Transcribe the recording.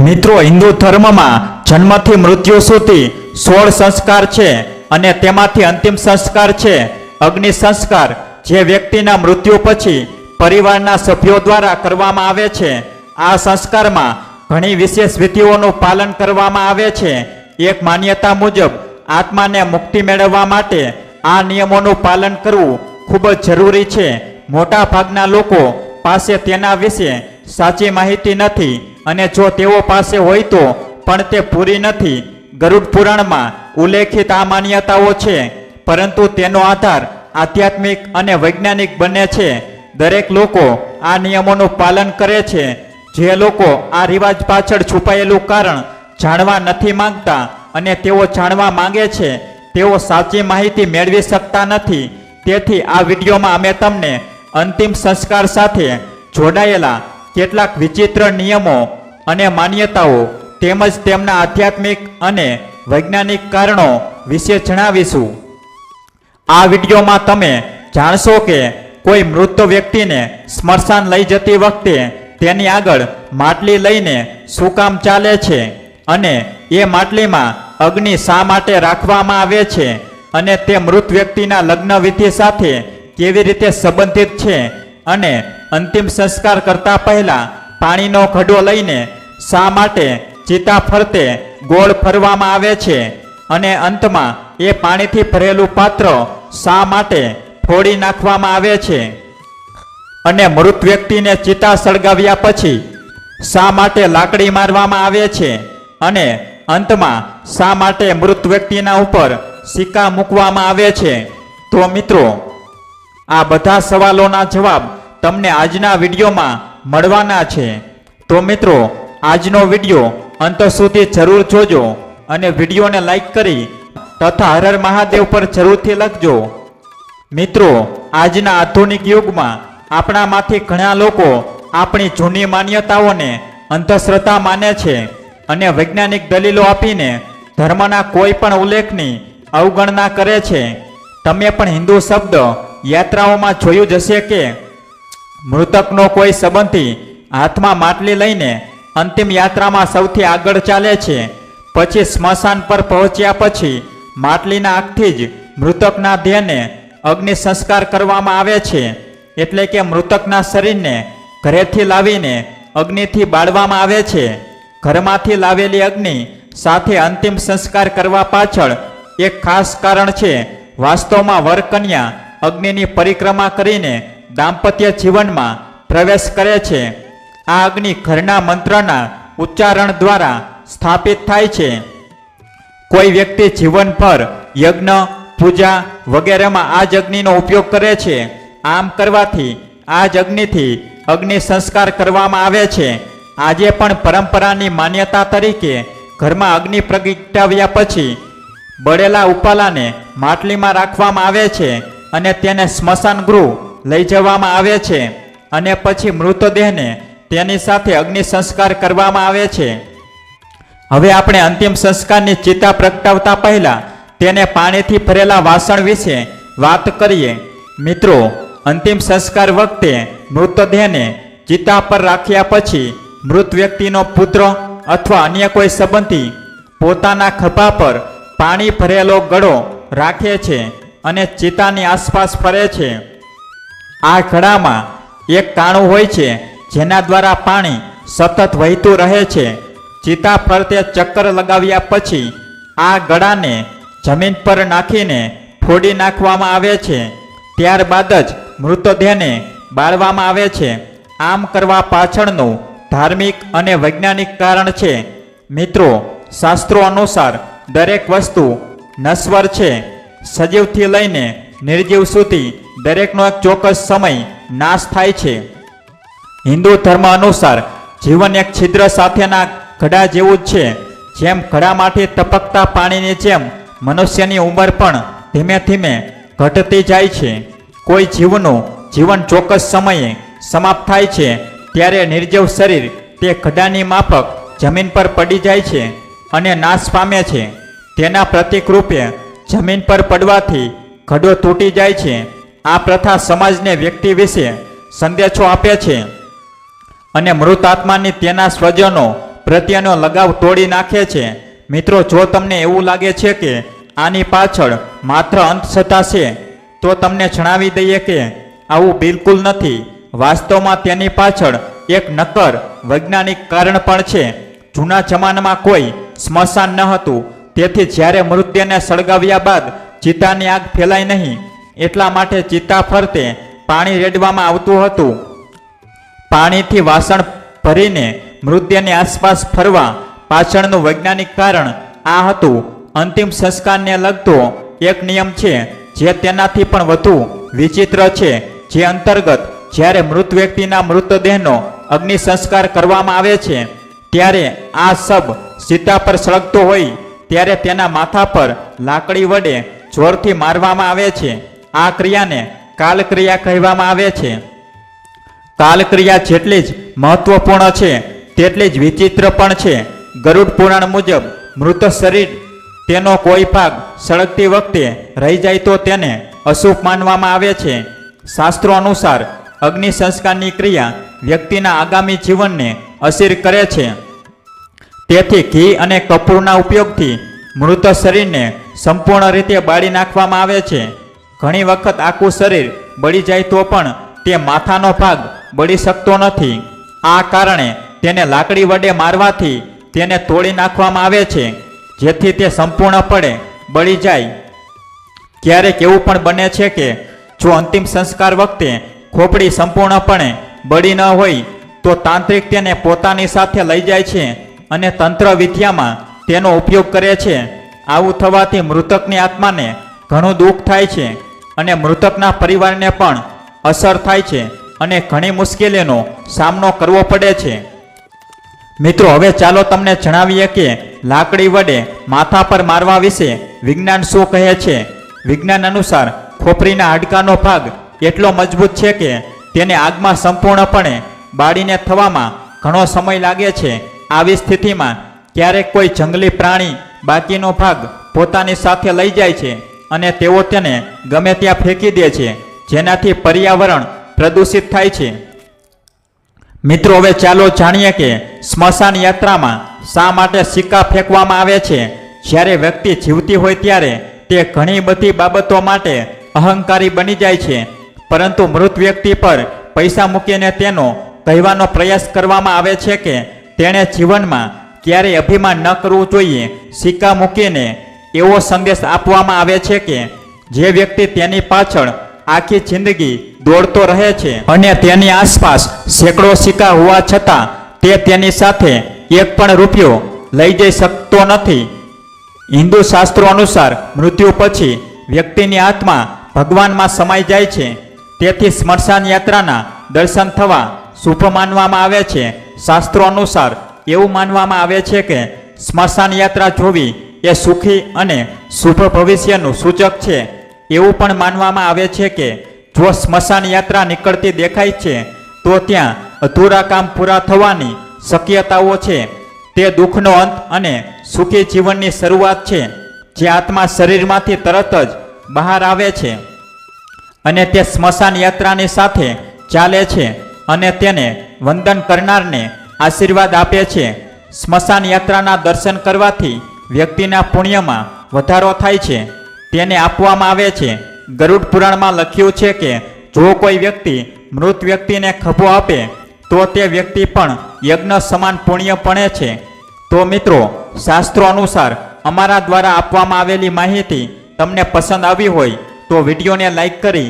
મિત્રો, હિન્દુ ધર્મમાં જન્મથી મૃત્યુ સુધી સોળ સંસ્કાર છે અને તેમાંથી અંતિમ સંસ્કાર છે અગ્નિ સંસ્કાર, જે વ્યક્તિના મૃત્યુ પછી પરિવારના સભ્યો દ્વારા કરવામાં આવે છે. આ સંસ્કારમાં ઘણી વિશેષ વિધિઓનું પાલન કરવામાં આવે છે. એક માન્યતા મુજબ, આત્માને મુક્તિ મેળવવા માટે આ નિયમોનું પાલન કરવું ખૂબ જ જરૂરી છે. મોટાભાગના લોકો પાસે તેના વિશે સાચી માહિતી નથી. અને જો તેઓ પાસે હોય તો, પણ તે પૂરી નથી. ગરુડ પુરાણમાં ઉલ્લેખિત આ માન્યતાઓ છે, પરંતુ તેનો આધાર આધ્યાત્મિક અને વૈજ્ઞાનિક બંને છે. દરેક લોકો આ નિયમોનું પાલન કરે છે. જે લોકો આ રિવાજ પાછળ છુપાયેલું કારણ જાણવા નથી માંગતા અને તેઓ જાણવા માંગે છે, તેઓ સાચી માહિતી મેળવી શકતા નથી. તેથી આ વિડીયોમાં અમે તમને અંતિમ સંસ્કાર સાથે જોડાયેલા કેટલાક વિચિત્ર નિયમો અને માન્યતાઓ તેમજ તેમના આધ્યાત્મિક અને વૈજ્ઞાનિક કારણો વિશે જણાવીશું. આ વિડીયોમાં તમે જાણશો કે કોઈ મૃત વ્યક્તિને સ્મશાન લઈ જતી વખતે તેની આગળ માટલી લઈને શું કામ ચાલે છે અને એ માટલીમાં અગ્નિ શા માટે રાખવામાં આવે છે અને તે મૃત વ્યક્તિના લગ્ન વિધિ સાથે કેવી રીતે સંબંધિત છે અને અંતિમ સંસ્કાર કરતા પહેલા પાણીનો ઘડો લઈને શા માટે ચિતા ફરતે ગોળ ફરવામાં આવે છે? અને અંતમાં એ પાણીથી ભરેલું પાત્ર શા માટે ફોડી નાખવામાં આવે છે? અને મૃત વ્યક્તિને ચિતા સળગાવ્યા પછી શા માટે લાકડી મારવામાં આવે છે? અને અંતમાં શા માટે મૃત વ્યક્તિના ઉપર સિક્કા મૂકવામાં આવે છે? તો મિત્રો આ બધા સવાલોના જવાબ તમને આજના વિડીયોમાં મળવાના છે. તો મિત્રો, આજનો વીડિયો અંત સુધી જરૂર જોજો અને વિડીયોને લાઈક કરી તથા હરર મહાદેવ પર જરૂરથી લખજો. મિત્રો, આજના આધુનિક યુગમાં આપણામાંથી ઘણા લોકો આપણી જૂની માન્યતાઓને અંધશ્રદ્ધા માને છે અને વૈજ્ઞાનિક દલીલો આપીને ધર્મના કોઈ પણ ઉલ્લેખની અવગણના કરે છે. તમે પણ હિન્દુ શબ્દ યાત્રાઓમાં જોયું જશે કે મૃતકનો કોઈ સંબંધી હાથમાં માટલી લઈને અંતિમ યાત્રામાં સૌથી આગળ ચાલે છે. પછી સ્મશાન પર પહોંચ્યા પછી માટલીના આગથી જ મૃતકના દેહને અગ્નિ સંસ્કાર કરવામાં આવે છે. એટલે કે મૃતકના શરીરને ઘરેથી લાવીને અગ્નિથી બાળવામાં આવે છે. ઘરમાંથી લાવેલી અગ્નિ સાથે અંતિમ સંસ્કાર કરવા પાછળ એક ખાસ કારણ છે. વાસ્તવમાં વર કન્યા અગ્નિની પરિક્રમા કરીને દાંપત્ય જીવનમાં પ્રવેશ કરે છે. આ અગ્નિ ઘરના મંત્રના ઉચ્ચારણ દ્વારા સ્થાપિત થાય છે. કોઈ વ્યક્તિ જીવનભર યજ્ઞ, પૂજા વગેરેમાં આ જ અગ્નિનો ઉપયોગ કરે છે. આમ કરવાથી આ જ અગ્નિથી અગ્નિ સંસ્કાર કરવામાં આવે છે. આજે પણ પરંપરાની માન્યતા તરીકે ઘરમાં અગ્નિ પ્રગટાવ્યા પછી બળેલા ઉપાલાને માટલીમાં રાખવામાં આવે છે. અને તેને સ્મશાન ગૃહ લઈ જવામાં આવે છે. અને પછી મૃતદેહને તેની સાથે અગ્નિ સંસ્કાર કરવામાં આવે છે. હવે આપણે અંતિમ સંસ્કારની ચિતા પ્રગટાવતા પહેલા તેને પાણીથી ભરેલા વાસણ વિશે વાત કરીએ. મિત્રો, અંતિમ સંસ્કાર વખતે મૃતદેહને ચિતા પર રાખ્યા પછી મૃત વ્યક્તિનો પુત્ર અથવા અન્ય કોઈ સંબંધી પોતાના ખભા પર પાણી ભરેલો ગળો રાખે છે. અને ચિતાની આસપાસ ફરે છે. આ ઘડામાં એક કાણું હોય છે, જેના દ્વારા પાણી સતત વહેતું રહે છે. ચિતા ફરતે ચક્કર લગાવ્યા પછી આ ગળાને જમીન પર નાખીને ફોડી નાખવામાં આવે છે. ત્યારબાદ જ મૃતદેહને બાળવામાં આવે છે. આમ કરવા પાછળનું ધાર્મિક અને વૈજ્ઞાનિક કારણ છે. મિત્રો, શાસ્ત્રો અનુસાર દરેક વસ્તુ નશ્વર છે. સજીવથી લઈને નિર્જીવ સુધી દરેકનો એક ચોક્કસ સમય નાશ થાય છે. હિન્દુ ધર્મ અનુસાર જીવન એક છિદ્ર સાથેના ઘડા જેવું જ છે. જેમ ઘડામાંથી ટપકતા પાણીની જેમ મનુષ્યની ઉંમર પણ ધીમે ધીમે ઘટતી જાય છે. કોઈ જીવનું જીવન ચોક્કસ સમયે સમાપ્ત થાય છે, ત્યારે નિર્જીવ શરીર તે ઘડાની માફક જમીન પર પડી જાય છે અને નાશ પામે છે. તેના પ્રતીક રૂપે જમીન પર પડવાથી ઘડો તૂટી જાય છે. આ પ્રથા સમાજને વ્યક્તિ વિશે સંદેશો આપે છે. અને મૃત આત્માની તેના સ્વજનો પ્રત્યેનો લગાવ તોડી નાખે છે. મિત્રો, જો તમને એવું લાગે છે કે આની પાછળ માત્ર અંધશ્રદ્ધા છે, તો તમને જણાવી દઈએ કે આવું બિલકુલ નથી. વાસ્તવમાં તેની પાછળ એક નક્કર વૈજ્ઞાનિક કારણ પણ છે. જૂના જમાનામાં કોઈ સ્મશાન ન હતું. તેથી જ્યારે મૃતદેહને સળગાવ્યા બાદ ચિતાની આગ ફેલાય નહીં, એટલા માટે ચિતા ફરતે પાણી રેડવામાં આવતું હતું. પાણીથી વાસણ ભરીને મૃતદેહની આસપાસ ફરવા પાછળનું વૈજ્ઞાનિક કારણ આ હતું. અંતિમ સંસ્કારને લગતો એક નિયમ છે, જે તેનાથી પણ વધુ વિચિત્ર છે, જે અંતર્ગત જ્યારે મૃત વ્યક્તિના મૃતદેહનો અગ્નિ સંસ્કાર કરવામાં આવે છે, ત્યારે આ સબ સીતા પર સળગતો હોય ત્યારે તેના માથા પર લાકડી વડે જોરથી મારવામાં આવે છે. આ ક્રિયાને કાલક્રિયા કહેવામાં આવે છે. કાલક્રિયા જેટલી જ મહત્વપૂર્ણ છે, તેટલી જ વિચિત્ર પણ છે. ગરુડ પુરાણ મુજબ, મૃત શરીર તેનો કોઈ ભાગ સળગતી વખતે રહી જાય તો તેને અશુભ માનવામાં આવે છે. શાસ્ત્રો અનુસાર અગ્નિ સંસ્કારની ક્રિયા વ્યક્તિના આગામી જીવનને અસીર કરે છે. તેથી ઘી અને કપૂરના ઉપયોગથી મૃત શરીરને સંપૂર્ણ રીતે બાળી નાખવામાં આવે છે. ઘણી વખત આખું શરીર બળી જાય તો પણ તે માથાનો ભાગ બળી શકતો નથી. આ કારણે તેને લાકડી વડે મારવાથી તેને તોડી નાખવામાં આવે છે, જેથી તે સંપૂર્ણપણે બળી જાય. ક્યારેક એવું પણ બને છે કે જો અંતિમ સંસ્કાર વખતે ખોપડી સંપૂર્ણપણે બળી ન હોય, તો તાંત્રિક તેને પોતાની સાથે લઈ જાય છે અને તંત્ર વિદ્યામાં તેનો ઉપયોગ કરે છે. આવું થવાથી મૃતકની આત્માને ઘણું દુઃખ થાય છે અને મૃતકના પરિવારને પણ અસર થાય છે અને ઘણી મુશ્કેલીનો સામનો કરવો પડે છે. મિત્રો, હવે ચાલો તમને જણાવીએ કે લાકડી વડે માથા પર મારવા વિશે વિજ્ઞાન શું કહે છે? વિજ્ઞાન અનુસાર ખોપરીના હાડકાનો ભાગ એટલો મજબૂત છે કે તેને આગમાં સંપૂર્ણપણે બાળીને થવામાં ઘણો સમય લાગે છે. આવી સ્થિતિમાં ક્યારેક કોઈ જંગલી પ્રાણી બાકીનો ભાગ પોતાની સાથે લઈ જાય છે અને તેઓ તેને ગમે ત્યાં ફેંકી દે છે, જેનાથી પર્યાવરણ પ્રદૂષિત થાય છે. મિત્રો, હવે ચાલો જાણીએ કે સ્મશાન યાત્રામાં શા માટે સિક્કા ફેંકવામાં આવે છે? જ્યારે વ્યક્તિ જીવતી હોય ત્યારે તે ઘણી બધી બાબતો માટે અહંકારી બની જાય છે, પરંતુ મૃત વ્યક્તિ પર પૈસા મૂકીને તેનો કહેવાનો પ્રયાસ કરવામાં આવે છે કે તેણે જીવનમાં ક્યારેય અભિમાન ન કરવું જોઈએ, સિક્કા મૂકીને એવો સંદેશ આપવામાં આવે છે કે જે વ્યક્તિ તેની પાછળ આખી જિંદગી દોડતો રહે છે અને તેની આસપાસ સેંકડો સિક્કા હોવા છતાં તે તેની સાથે એક પણ રૂપિયો લઈ જઈ શકતો નથી. હિન્દુ શાસ્ત્રો અનુસાર મૃત્યુ પછી વ્યક્તિની આત્મા ભગવાનમાં સમાઈ જાય છે. તેથી સ્મશાન યાત્રાના દર્શન થવા શુભ માનવામાં આવે છે. શાસ્ત્રો અનુસાર એવું માનવામાં આવે છે કે સ્મશાન યાત્રા જોવી એ સુખી અને શુભ ભવિષ્યનું સૂચક છે. એવું પણ માનવામાં આવે છે કે જો સ્મશાન યાત્રા નીકળતી દેખાય છે, તો ત્યાં અધૂરા કામ પૂરા થવાની શક્યતાઓ છે. તે દુઃખનો અંત અને સુખી જીવનની શરૂઆત છે, જે આત્મા શરીરમાંથી તરત જ બહાર આવે છે અને તે સ્મશાન યાત્રાની સાથે ચાલે છે અને તેને વંદન કરનારને આશીર્વાદ આપે છે. સ્મશાન યાત્રાના દર્શન કરવાથી વ્યક્તિના પુણ્યમાં વધારો થાય છે. તેને આપવામાં આવે છે. ગરુડ પુરાણમાં લખ્યું છે કે, જો કોઈ વ્યક્તિ મૃત વ્યક્તિને ખભો આપે, તો તે વ્યક્તિ પણ યજ્ઞ સમાન પુણ્ય પણે છે. તો મિત્રો, શાસ્ત્રો અનુસાર અમારા દ્વારા આપવામાં આવેલી માહિતી તમને પસંદ આવી હોય, તો વિડીયોને લાઇક કરી